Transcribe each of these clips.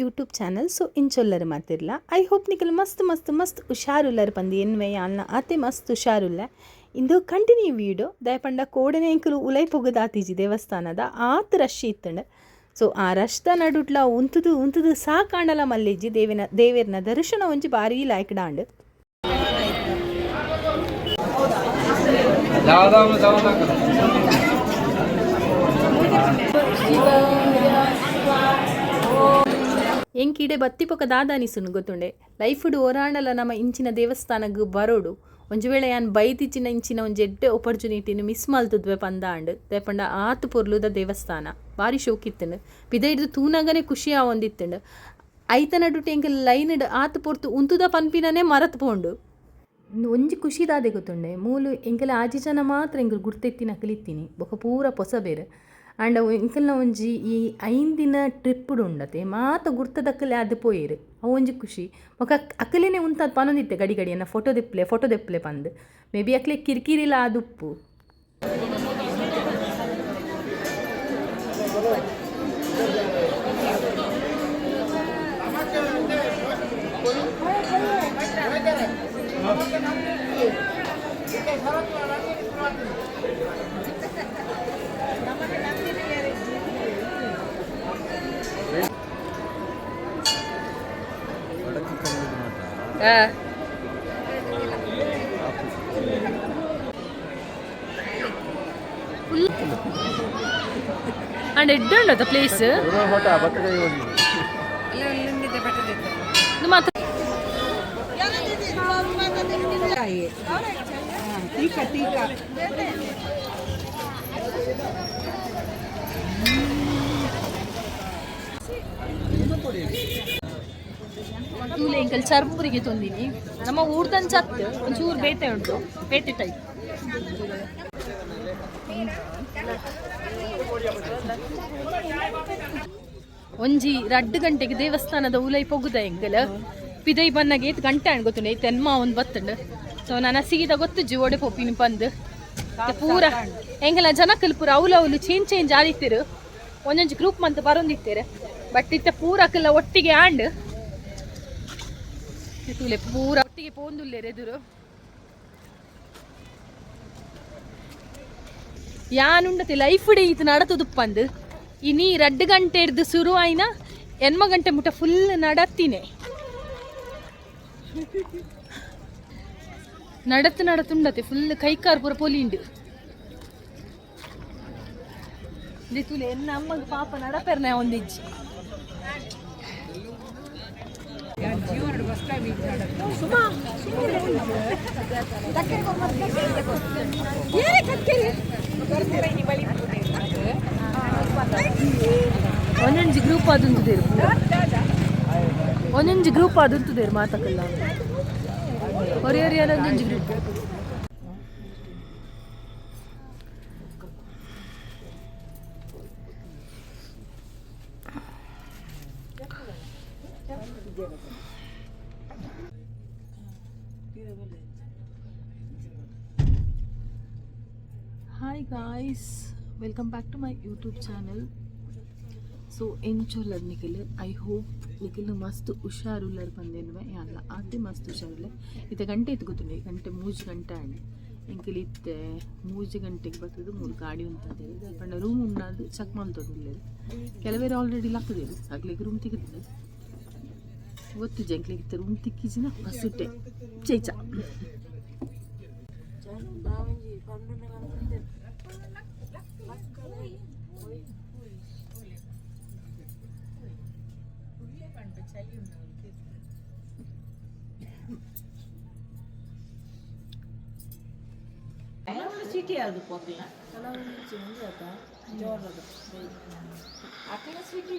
YouTube channel so ಇಂಚೊಲ್ಲರು ಮಾತಿರ್ಲ. I hope ನಿಕಲ್ ಮಸ್ತ್ ಮಸ್ತ್ ಮಸ್ತ್ ಹುಷಾರುಲ್ಲರು ಪಂದಿ ಎನ್ವೆ ಅನ್ನ ಆತೆ ಮಸ್ತ್ ಹುಷಾರುಲ್ಲ. ಇಂದು ಕಂಟಿನ್ಯೂ ವೀಡಿಯೋ ದಯಪಂಡ ಕೋಡನೆ ಇಂಕಲು ಉಲೈ ಪೊಗದಾತಿಜಿ ದೇವಸ್ಥಾನದ. ಆತ್ ರಶ್ ಇತ್ತಂಡ. ಸೊ ಆ ರಶ್ದ ನಡುಟ್ಲ ಉಂತುದು ಉಂತುದು ಸಾ ಕಾಣಲ ಮಲ್ಲಿಜ್ಜಿ ದೇವಿನ, ದೇವೇರ್ನ ದರ್ಶನ ಒಂಜಿ ಬಾರಿ ಲಾಯ್ಕಡಾಂಡ್. ಶಿವ ಎಂಕಿಡೆ ಬತ್ತಿಪೊಕ ದಾದಾನಿಸುನು ಗೊತ್ತುಂಡೆ. ಲೈಫುಡು ಓರಾಣಲ ನಮ್ಮ ಇಂಚಿನ ದೇವಸ್ಥಾನಗ್ ಬರೋಡು. ಒಂಜಿ ವೇಳೆ ಯಾನ್ ಬೈತಿಚ್ಚಿನ ಇಂಚಿನ ಒಂಜಿ ಎಡ್ಡೆ ಆಪರ್ಚುನಿಟಿನ ಮಿಸ್ ಮಲ್ತುದ್ವೆ ಪಂದ ಅಂಡ್ ದೇಪಂಡ ಆತ್ ಪೊರ್ಲುದ ದೇವಸ್ಥಾನ. ಬಾರಿ ಶೋಕಿತ್ತುಂಡು ಪಿದ ಹಿಡ್ದು ತೂನಾಗನೆ ಖುಷಿ ಆವೊಂದಿತ್ತುಂಡು ಐತ ಡುಟಿ ಎಂಕ್ ಲೈನ್ ಆತ್ ಪೊರ್ತು ಉಂತುದ ಪನ್ಪಿನನೆ ಮರತ್ ಪೋಂಡು. ಒಂಜಿ ಖುಷಿದಾದೆ ಗೊತ್ತುಂಡೆ. ಮೂಲು ಎಂಕಲ ಆಜಿ ಜನ ಮಾತ್ರ ಎಂಕಲ್ ಗುರ್ತೆತ್ತಿನ ಕಲಿತೀನಿ ಬೊಕ ಪೂರ ಪೊಸ ಬೇರೆ ಆಂಡ ಎಂಕಲ್ನ ಒಂಜಿ ಈ ಐಂದಿನ ಟ್ರಿಪ್ಪುಡು ಉಂಡತೆ. ಮಾತ ಗುರ್ತದಕ್ಕಲೆ ಅದು ಪೋಯೆರ್. ಅವು ಒಂಜಿ ಖುಷಿ. ಬೊಕ ಅಕ್ಕಲೇನೆ ಉಂತ ಪನೊಂದಿತ್ತೆ ಗಡಿ ಗಡಿ ಅನ್ನ ಫೋಟೋ ದೆಪ್ಲೆ ಫೋಟೋ ದೆಪ್ಲೆ ಪಂದ್. ಮೇ ಬಿ ಅಕ್ಲೆ ಕಿರಿಕಿರಿಲ ಆದುಪ್ಪು ಆಂಡ್ ಎಡ್ಡುಂಡದ ಪ್ಲೇಸ್ ಮಾತ್ರ ತೂಲೆ ಚರ್ಮುರಿಗೆ ತೊಂದಿನಿ. ನಮ್ಮ ಊರ್ದನ್ ಚತ್ ಒಂಚೂರು ಬೇತೆ ಉಂಟು. ಬೇತೆ ಟೈಪ್ ಒಂಜಿ ರಡ್ಡು ಗಂಟೆಗೆ ದೇವಸ್ಥಾನದ ಉಲೈ ಪೊಗುದ ಎಂಗಲ್. ಪಿದೈ ಬನ್ನಗೆ ಏತ್ ಗಂಟೆ ಅಣ್ಣ ಗೊತ್ತುಂಡು ಏತ್ ಎನ್ಮ ಒಂದು ಬತ್ತುಂಡು. ಸೊ ನಾನು ಸಿಗಿದ ಗೊತ್ತು ಜೋಡೆ ಪೊಪ್ಪಿನ ಬಂದ್ ಪೂರ ಎಂಕಲ ಜನಕ್ಕಲ್ ಪೂರ ಅವ್ಲು ಅವ್ಲು ಚೇಂಜ್ ಚೇಂಜ್ ಆದಿತ್ತಿರು. ಒಂದೊಂದು ಗ್ರೂಪ್ ಮಂತ್ ಬರೊಂದಿತ್ತೇರು. ಬಟ್ ಇತ್ತ ಪೂರಕ್ಕೆಲ್ಲ ಒಟ್ಟಿಗೆ ಆಂಡ್ ತೂಲೆ ಪೂರ ಒಟ್ಟಿಗೆ ಪೋಂದುಲ್ಲೇರು ಎದುರು. ಯಾನುಂಡತೆ ಲೈಫ್ ಡೇ ಇದು ನಡತುದುಪ್ಪಂದು. ಇನಿ ರಡ್ಡು ಗಂಟೆ ಹಿಡ್ದು ಶುರು ಆಯ್ನ, ಎನ್ಮ ಗಂಟೆ ಮುಟ ಫುಲ್ ನಡತ್ತಿನೇ. ನಡತ್ತು ನಡತುಂಡತೆ ಫುಲ್ ಕೈಕಾರ್ ಪೂರ ಪೊಲಿಂಡು. ದಿತುಲೆ ಎನ್ನ ಅಮ್ಮಗ ಪಾಪ ನಡಪೆರ್ನೆ ಒಂದಿಜ್ಜಿ. ಒಂದೊಂಜಿ ಗ್ರೂಪ್ ಅದುಂತುದೇರು ಒಂದೊಂದು ಗ್ರೂಪ್ ಅದುಂತುದೇರು ಮಾತಕಲ್ಲ ಹೊರಿ ಒಂದೊಂದು group hi guys welcome back to my YouTube channel so ಎಂಚೊಲ್ಲರ್ Nikhil I hope Nikhil ಮಸ್ತ್ ಹುಷಾರುಲ್ಲರ್ ಬಂದೇನುವೆ? ಅಲ್ಲ ಅದೇ ಮಸ್ತ್ ಹುಷಾರುಲ್ಲ ಇತ್ತ ಗಂಟೆ ಇತ್ತು ಗೊತ್ತಿಲ್ಲ ಗಂಟೆ ಮೂಜು ಗಂಟೆ ಆಂಡ್ ಎಂಕಿಲ್ ಇತ್ತೆ, ಮೂಜು ಗಂಟೆಗೆ ಬರ್ತದೆ, ಮೂರು ಗಾಡಿ ಉಂಟಂತೇಳಿ ಪಂಡ ರೂಮ್ ಉಂಡಾದು ಚೆಕ್ ಮಾಡ್ತದಿಲ್ಲ ಕೆಲವೇರು ಆಲ್ರೆಡಿ ಲಾಕ್ತದೇರು ಆಗ್ಲಿಕ್ಕೆ ರೂಮ್ ತೆಗೆದಿದೆ ಇವತ್ತು ಜಂಕ್ಲಿಗೆ ತಿರುಮತಿ ಕಿಜಿನ ಹಸಿಟ್ಟೆ ಚೈಚ ಚೀಟಿಯಾಗದು ಹೋಗಲ್ಲ ಕೆಲವೊಂದು ಚೇಂಜ್ ಆಯ್ತಾ ಜೋರದ ಅಕ್ಕನ ಚೀಟಿ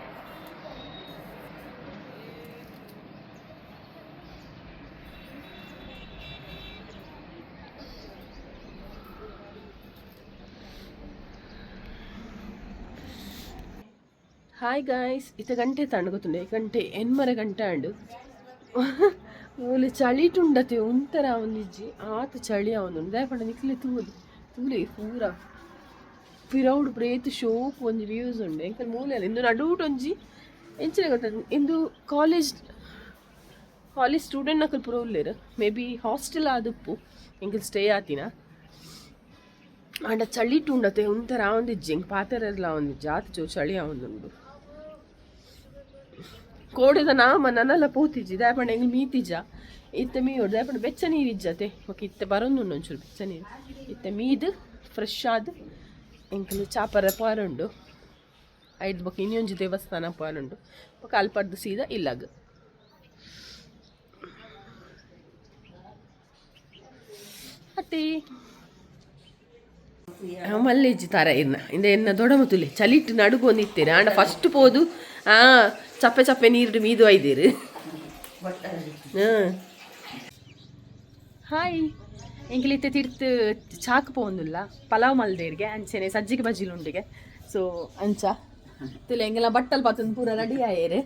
ಇತ ಗಂಟೆ ತಾಂಡು ಗೊತ್ತುಂಡೆ ಗಂಟೆ, ಎನ್ಮರ ಗಂಟೆ ಆಂಡು. ಓಲೆ ಚಳಿಟುಂಡತೆ ಒಂಥರ ಒಂದಿಜ್ಜಿ ಆತ ಚಳಿ ಅವನು. ದಯಪಂಡ ನಿಕ್ಲೆ ತೂದು, ತೂಲೆ ಪೂರ. ಪಿರೌಡ್ ಪ್ರೇತ್ ಶೋಕ್ ಒಂಜಿ ವ್ಯೂಸ್ ಉಂಡು. ಎಂಕಲ್ ಮೂಲೆ ಇಂದು ನಡುವುಟ್ ಒಂಜಿ, ಎಂಚಿನ ಗೊತ್ತ, ಇಂದು ಕಾಲೇಜ್ ಕಾಲೇಜ್ ಸ್ಟೂಡೆಂಟ್ ನಕಲ್ ಪೂರ ಉಲ್ಲೇರು. ಮೇ ಬಿ ಹಾಸ್ಟೆಲ್ ಆದುಪ್ಪು, ಎಂಕಲ್ ಸ್ಟೇ ಆತಿನ. ಆಂಡ ಚಳಿಟುಂಡತೆ ಒಂಥರ ಒಂದಿಜ್ಜಿ ಎಂಕ್ ಪಾತೆರೆಲ್ಲ ಒಂದಿಜ್ಜಿ ಆತ ಚೋ ಚಳಿ ಅವನುಂಡು. ಕೋಡಿದ ನಾಮ ನನ್ನಲ್ಲ ಪೋತಿಜ್ಜಿ ದಾಯಪಂಡ ಎಂಗ್ ಮೀತಿಜ ಇತ್ತೆ ಮೀಯೋಡು ದಾಯಪಂಡ ಬೆಚ್ಚ ನೀರಿಜ್ಜತೆ ಓಕೆ, ಇತ್ತೆ ಬರೋದು ಒಂಚೂರು ಬೆಚ್ಚ ನೀರು. ಇತ್ತೆ ಮೀದು ಫ್ರೆಶ್ ಆದ್, ಎಂಕಲು ಚಾಪರ ಪಾರುಂಡು ಐದು ಬೊಕ್ಕ ಇನ್ನೊಂದು ದೇವಸ್ಥಾನ ಪಾರುಂಡು ಬೊಕ್ಕ ಅಲ್ಪದ್ದು ಸೀದಾ ಇಲ್ಲಾಗ. ಅತ್ತಿ. ಮಲ್ಲಿಜ್ಜಿ ತರ ಇನ್ನ ಇಂದ ಎನ್ನ ದೊಡಮ ತುಲೆ ಚಲಿಟ್ಟು ನಡುಗು ನಿತ್ತೇನೆ. ಆಂಡ ಫಸ್ಟ್ ಪೋದು. ಆ ಚಪ್ಪೆ ಚಪ್ಪೆ ನೀರು ಮೀದು ಐದೇರು ಹಾಯ್. ಎಂಕ್ಲಿತ್ತೆ ತಿರ್ತು ಚಾಕ್ ಪೋಂದುಲ್ಲ ಪಲಾವ್ ಮಲ್ದೇರ್ಗೆ, ಅಂಚೆನೆ ಸಜ್ಜಿಗೆ ಬಜ್ಜಿಲುಂಡಿಗೆ ಸೊ ಅಂಚ. ತುಲೆ ಎಂಗೆಲ್ಲ ಬಟ್ಟಲ್ ಪಾತೊಂದು ಪೂರ ರೆಡಿ ಆಯೇರು.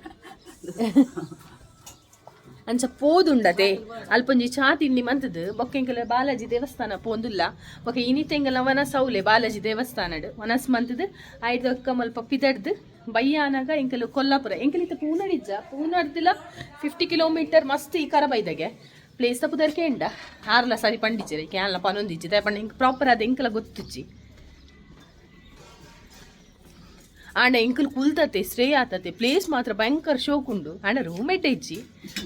ಅಂಚ ಪೋದುಂಡದೆ. ಅಲ್ಪೊಂಜಿ ಚಾ ತಿಂಡಿ ಮಂತದು. ಬೊಕ್ಕೆಂಕಲ ಬಾಲಾಜಿ ದೇವಸ್ಥಾನ ಪೋಂದುಲ್ಲ. ಬೊಕ್ಕ ಇನಿತೆಂಗಲ ವನಸ್ ಸೌಲೆ ಬಾಲಾಜಿ ದೇವಸ್ಥಾನಡ್. ವನಸ್ ಮಂತದು ಆಯ್ದು ಅಕ್ಕ ಮಲ್ಪ ಪಿದಡ್ದು. ಬಯ್ಯಾನಾಗ ಎಂಕಲು ಕೊಲ್ಲಾಪುರ. ಎಂಕಲಿತ ಪೂನಡಿಜ್ಜ. ಪೂನಡ್ದಿಲ್ಲ ಫಿಫ್ಟಿ ಕಿಲೋಮೀಟರ್ ಮಸ್ತ್ ಈ ಕರ ಬೈದಾಗೆ ಪ್ಲೇಸ್ ತಪ್ಪುದರ್ಕೆ ಎಂಡ ಆರ್ಲ ಸರಿ ಪಂಡಿಜ್ಜಿ ಕ್ಯಾನ್ಲ ಪನೊಂದಿಜ್ಜಿ. ಎಂಕ್ ಪ್ರಾಪರ್ ಅದು ಎಂಕಲ ಗೊತ್ತಿಜ್ಜಿ. ಆಂಡ ಎಂಕಲ್ ಕುಲ್ತತೆ ಸ್ಟ್ರೇ ಆತತೆ ಪ್ಲೇಸ್ ಮಾತ್ರ ಭಯಂಕರ ಶೋಕುಂಡು ಉಂಡು. ರೂಮ್ ರೂಮೇಟ್ ಇಜ್ಜಿ,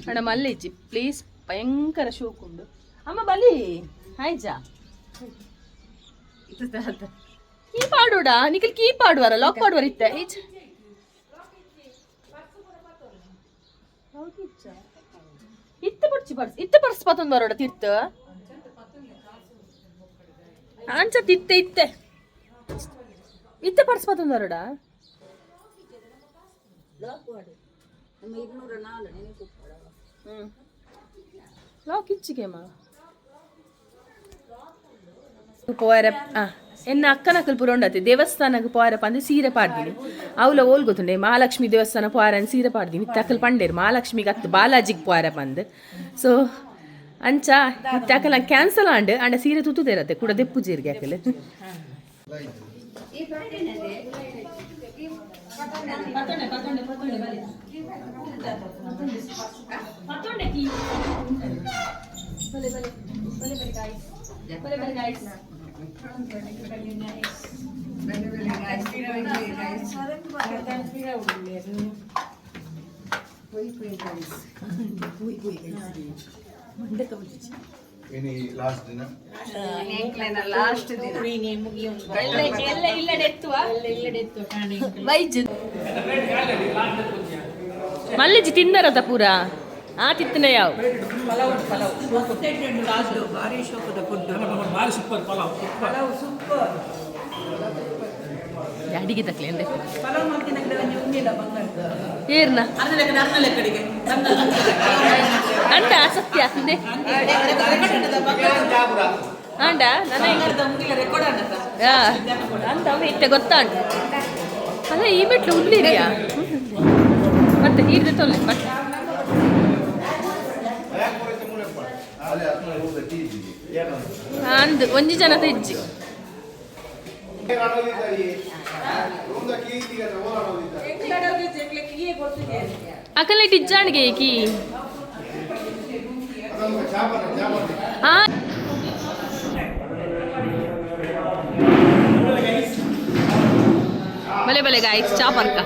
ಅಣ್ಣ ಮಲ್ಲೆ ಇಜ್ಜಿ ಪ್ಲೇಸ್ ಭಯಂಕರ ಶೋಕುಂಡು ಅಮ್ಮ ಬಲಿ ಹಾಯ್ಜಾ ಕೀ ಪಾಡೋಡ ನಿಖಿಲ್ ಕೀ ಪಾಡುವಾರ ಲಾಕ್ ಪಾಡುವಾರ ಇತ್ತ. ಈಚ್ ಇತ್ತ ಪರ್ಚಿ ಪರ್ಸ್ ಇತ್ತ ಪರ್ಸ್ ಪತ್ತೊಂದು ಬರೋಡ ತಿರ್ತ. ಅಂಚ ತಿತ್ತೆ ಇತ್ತೆ. ಇತ್ತ ಪರ್ಸ್ ಪತ್ತೊಂದು ಬರೋಡ ಲಾಕ್ ಪೋಯರ ಆ ಎನ್ನ ಅಕ್ಕನಕಲ್ ಪುರ ಉಂಡತೆ. ದೇವಸ್ಥಾನಕ್ಕೆ ಪೋಯರ ಅಂದ್ರೆ ಸೀರೆ ಪಾಡ್ದಿನಿ. ಅವಲ ಓಲ್ ಗೊತ್ತುಂಡೆ ಮಹಾಲಕ್ಷ್ಮಿ ದೇವಸ್ಥಾನ ಪೋಯರ ಅಂತ ಸೀರೆ ಪಾಡ್ದಿನಿ. ಇತ್ತಕಲ್ ಪಂಡೇರು ಮಹಾಲಕ್ಷ್ಮಿಗೆ ಅತ್ತು ಬಾಲಾಜಿಗೆ ಪೋಯರ ಅಂದ್ ಸೊ ಅಂಚ ಇತ್ತಕಲ್ ಕ್ಯಾನ್ಸಲ್ ಆಂಡ್ ಅಂಡ ಸೀರೆ ತುತ್ತುದೇರತ್ತೆ ಕೂಡ ದೆಪ್ಪು ಜೀರಿಗೆ ಹಾಕಲ್. ಇನಿ ಲಾಸ್ಟ್ ದಿನ ಮಲ್ಲಿಜಿ ತಿನ್ನರತ ಪೂರ? ಆ ತಿತ್ತನೆ ಯಾವ? ಅಡಿಗೆ ಏರ್ನ? ಅಂಡ ಸತ್ಯ ಅಂದೆ. ಅಂಡ ನನ್ನ ಅಂತ ಇತ್ತೆ ಗೊತ್ತಾಂಡು ಅಲ್ಲ, ಈ ಮೆಟ್ಲು ಉಳ್ಳಿರಿಯಾ ಮತ್ತೆ ಈಗ ತೊಲೆ ಮತ್ತೆ. ಅಂದು, ಒಂಜಿ ಜನ ತೆಜ್ಜಿ. ಅಕಲೆ ಟಿಜ್ಜಾಣಿಗೆ ಕೀ ಆ ಬಲೆ ಬಲೆ ಗಾಯ್ಸ್ ಚಾಪರ್ಕ